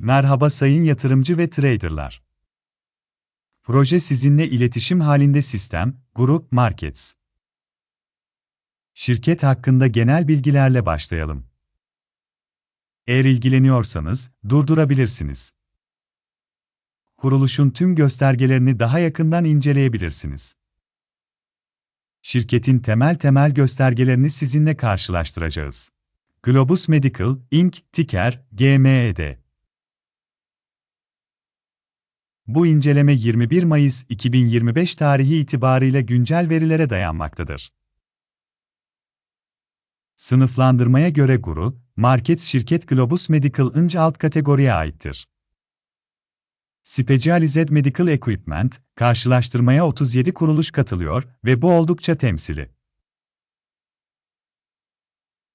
Merhaba sayın yatırımcı ve traderlar. Proje sizinle iletişim halinde sistem, grup, markets. Şirket hakkında genel bilgilerle başlayalım. Eğer ilgileniyorsanız, durdurabilirsiniz. Kuruluşun tüm göstergelerini daha yakından inceleyebilirsiniz. Şirketin temel temel göstergelerini sizinle karşılaştıracağız. Globus Medical, Inc., ticker, GMED. Bu inceleme 21 Mayıs 2025 tarihi itibarıyla güncel verilere dayanmaktadır. Sınıflandırmaya göre Guru, Markets şirket Globus Medical Inc. alt kategoriye aittir. Specialized Medical Equipment, karşılaştırmaya 37 kuruluş katılıyor ve bu oldukça temsili.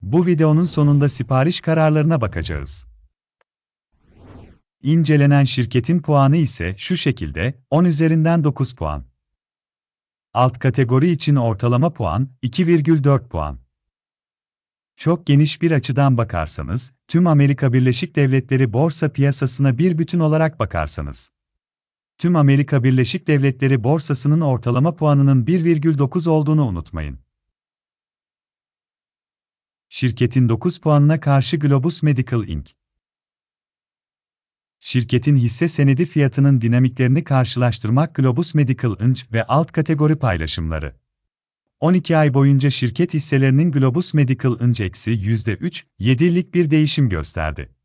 Bu videonun sonunda sipariş kararlarına bakacağız. İncelenen şirketin puanı ise şu şekilde, 10 üzerinden 9 puan. Alt kategori için ortalama puan, 2,4 puan. Çok geniş bir açıdan bakarsanız, tüm Amerika Birleşik Devletleri borsa piyasasına bir bütün olarak bakarsanız, tüm Amerika Birleşik Devletleri borsasının ortalama puanının 1,9 olduğunu unutmayın. Şirketin 9 puanına karşı Globus Medical Inc. Şirketin hisse senedi fiyatının dinamiklerini karşılaştırmak Globus Medical Inc. ve alt kategori paylaşımları. 12 ay boyunca şirket hisselerinin Globus Medical Inc. eksi %3, 7'lik bir değişim gösterdi.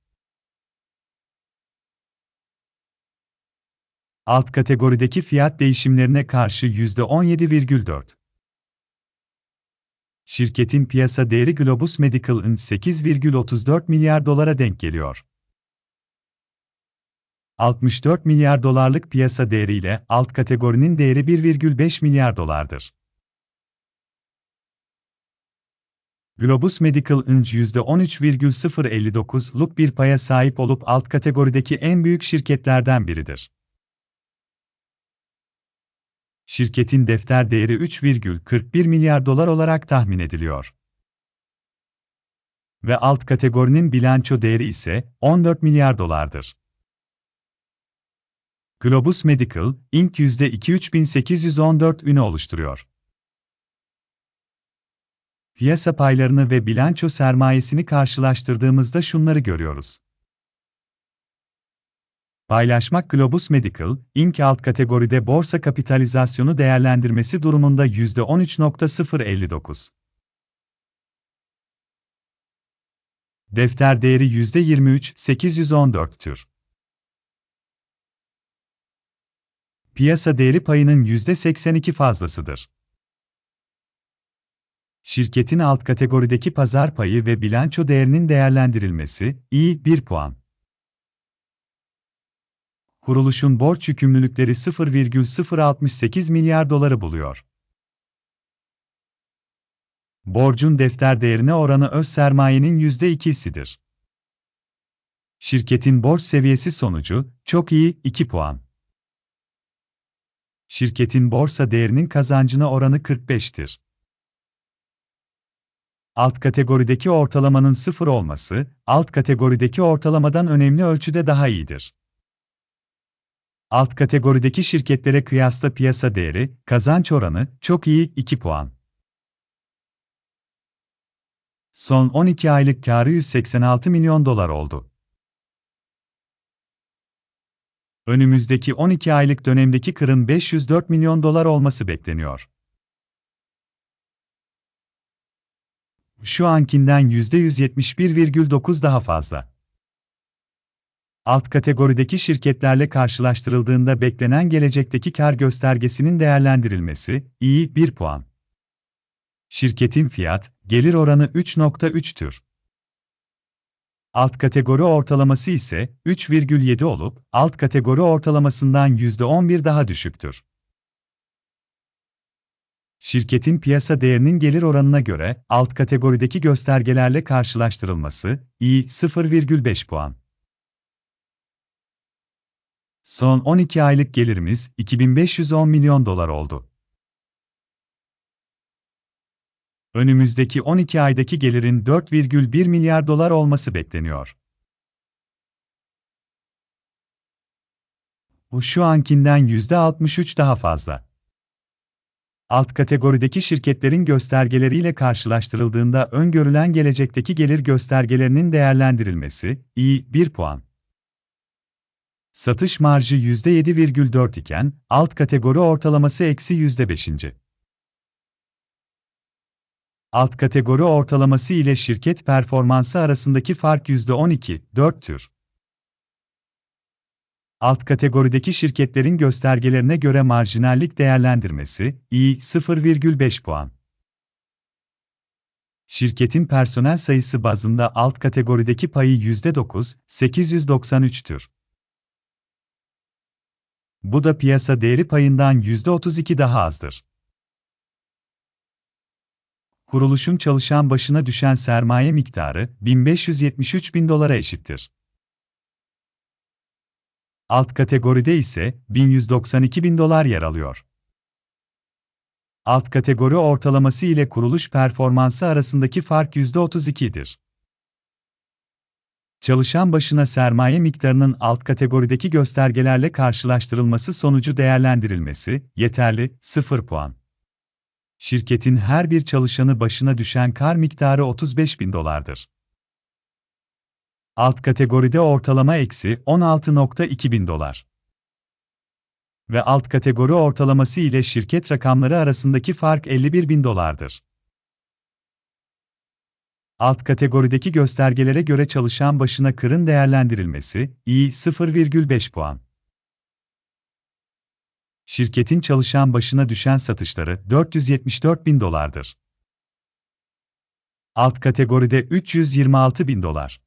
Alt kategorideki fiyat değişimlerine karşı %17,4. Şirketin piyasa değeri Globus Medical Inc. 8,34 milyar dolara denk geliyor. 64 milyar dolarlık piyasa değeriyle alt kategorinin değeri 1,5 milyar dolardır. Globus Medical Inc. %13,059'luk bir paya sahip olup alt kategorideki en büyük şirketlerden biridir. Şirketin defter değeri 3,41 milyar dolar olarak tahmin ediliyor. Ve alt kategorinin bilanço değeri ise 14 milyar dolardır. Globus Medical, Inc. %23814 ünü oluşturuyor. Piyasa paylarını ve bilanço sermayesini karşılaştırdığımızda şunları görüyoruz. Paylaşmak Globus Medical, Inc. alt kategoride borsa kapitalizasyonu değerlendirmesi durumunda %13.059. Defter değeri %23, tür. Piyasa değeri payının %82 fazlasıdır. Şirketin alt kategorideki pazar payı ve bilanço değerinin değerlendirilmesi, iyi 1 puan. Kuruluşun borç yükümlülükleri 0,068 milyar doları buluyor. Borcun defter değerine oranı öz sermayenin %2'sidir. Şirketin borç seviyesi sonucu, çok iyi, 2 puan. Şirketin borsa değerinin kazancına oranı 45'tir. Alt kategorideki ortalamanın sıfır olması, alt kategorideki ortalamadan önemli ölçüde daha iyidir. Alt kategorideki şirketlere kıyasla piyasa değeri, kazanç oranı, çok iyi, 2 puan. Son 12 aylık karı 186 milyon dolar oldu. Önümüzdeki 12 aylık dönemdeki kırın 504 milyon dolar olması bekleniyor. Şu ankinden %171,9 daha fazla. Alt kategorideki şirketlerle karşılaştırıldığında beklenen gelecekteki kar göstergesinin değerlendirilmesi, iyi 1 puan. Şirketin fiyat, gelir oranı 3.3'tür. Alt kategori ortalaması ise 3,7 olup, alt kategori ortalamasından %11 daha düşüktür. Şirketin piyasa değerinin gelir oranına göre alt kategorideki göstergelerle karşılaştırılması, iyi 0,5 puan. Son 12 aylık gelirimiz 2510 milyon dolar oldu. Önümüzdeki 12 aydaki gelirin 4,1 milyar dolar olması bekleniyor. Bu şu ankinden %63 daha fazla. Alt kategorideki şirketlerin göstergeleriyle karşılaştırıldığında öngörülen gelecekteki gelir göstergelerinin değerlendirilmesi, iyi, 1 puan. Satış marjı %7,4 iken, alt kategori ortalaması eksi %5. Alt kategori ortalaması ile şirket performansı arasındaki fark %12, 4'tür. Alt kategorideki şirketlerin göstergelerine göre marjinallik değerlendirmesi, iyi, 0,5 puan. Şirketin personel sayısı bazında alt kategorideki payı %9, 893'tür. Bu da piyasa değeri payından %32 daha azdır. Kuruluşun çalışan başına düşen sermaye miktarı 1573 bin dolara eşittir. Alt kategoride ise 1192 bin dolar yer alıyor. Alt kategori ortalaması ile kuruluş performansı arasındaki fark %32'dir. Çalışan başına sermaye miktarının alt kategorideki göstergelerle karşılaştırılması sonucu değerlendirilmesi, yeterli, 0 puan. Şirketin her bir çalışanı başına düşen kar miktarı 35 bin dolardır. Alt kategoride ortalama eksi 16.2 bin dolar. Ve alt kategori ortalaması ile şirket rakamları arasındaki fark 51 bin dolardır. Alt kategorideki göstergelere göre çalışan başına kırın değerlendirilmesi, iyi 0,5 puan. Şirketin çalışan başına düşen satışları 474 bin dolardır. Alt kategoride 326 bin dolar.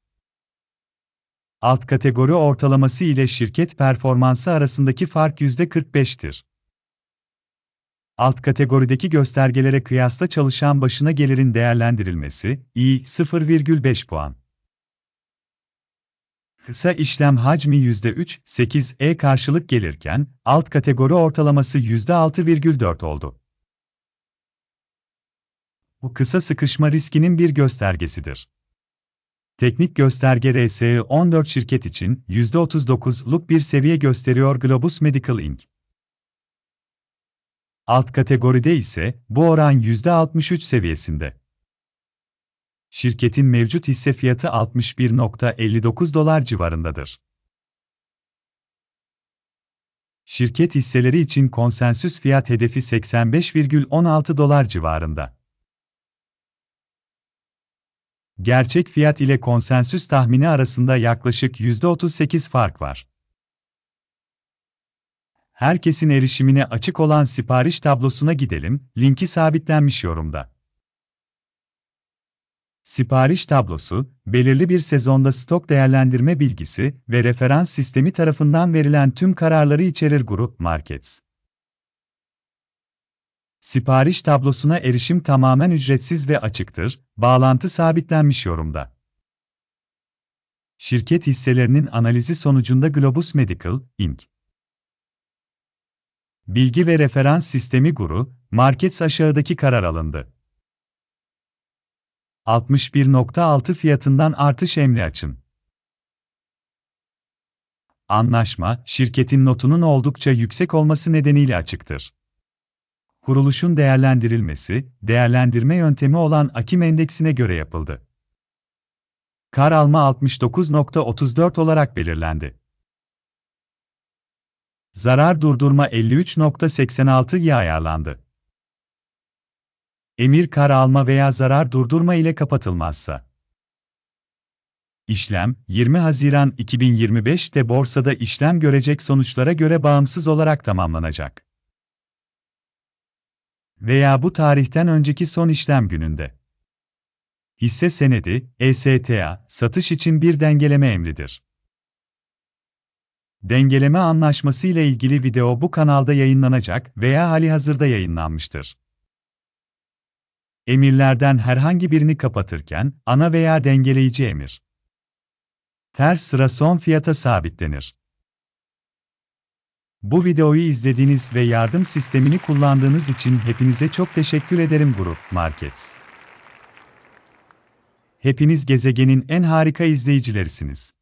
Alt kategori ortalaması ile şirket performansı arasındaki fark %45'tir. Alt kategorideki göstergelere kıyasla çalışan başına gelirin değerlendirilmesi, iyi 0,5 puan. Kısa işlem hacmi %3,8'e karşılık gelirken, alt kategori ortalaması %6,4 oldu. Bu kısa sıkışma riskinin bir göstergesidir. Teknik gösterge RSE 14 şirket için %39'luk bir seviye gösteriyor Globus Medical Inc. Alt kategoride ise bu oran %63 seviyesinde. Şirketin mevcut hisse fiyatı 61.59 dolar civarındadır. Şirket hisseleri için konsensüs fiyat hedefi 85,16 dolar civarında. Gerçek fiyat ile konsensüs tahmini arasında yaklaşık %38 fark var. Herkesin erişimine açık olan sipariş tablosuna gidelim, linki sabitlenmiş yorumda. Sipariş tablosu, belirli bir sezonda stok değerlendirme bilgisi ve referans sistemi tarafından verilen tüm kararları içerir Grup Markets. Sipariş tablosuna erişim tamamen ücretsiz ve açıktır, bağlantı sabitlenmiş yorumda. Şirket hisselerinin analizi sonucunda Globus Medical, Inc. Bilgi ve referans sistemi guru, Markets aşağıdaki karar alındı. 61.6 fiyatından artış emri açın. Anlaşma, şirketin notunun oldukça yüksek olması nedeniyle açıktır. Kuruluşun değerlendirilmesi, değerlendirme yöntemi olan Akim Endeksine göre yapıldı. Kar alma 69.34 olarak belirlendi. Zarar durdurma 53.86'ya ayarlandı. Emir kar alma veya zarar durdurma ile kapatılmazsa. İşlem, 20 Haziran 2025'te borsada işlem görecek sonuçlara göre bağımsız olarak tamamlanacak. Veya bu tarihten önceki son işlem gününde. Hisse senedi, ESTA, satış için bir dengeleme emridir. Dengeleme anlaşması ile ilgili video bu kanalda yayınlanacak veya hali hazırda yayınlanmıştır. Emirlerden herhangi birini kapatırken, ana veya dengeleyici emir. Ters sıra son fiyata sabitlenir. Bu videoyu izlediğiniz ve yardım sistemini kullandığınız için hepinize çok teşekkür ederim Grup Markets. Hepiniz gezegenin en harika izleyicilerisiniz.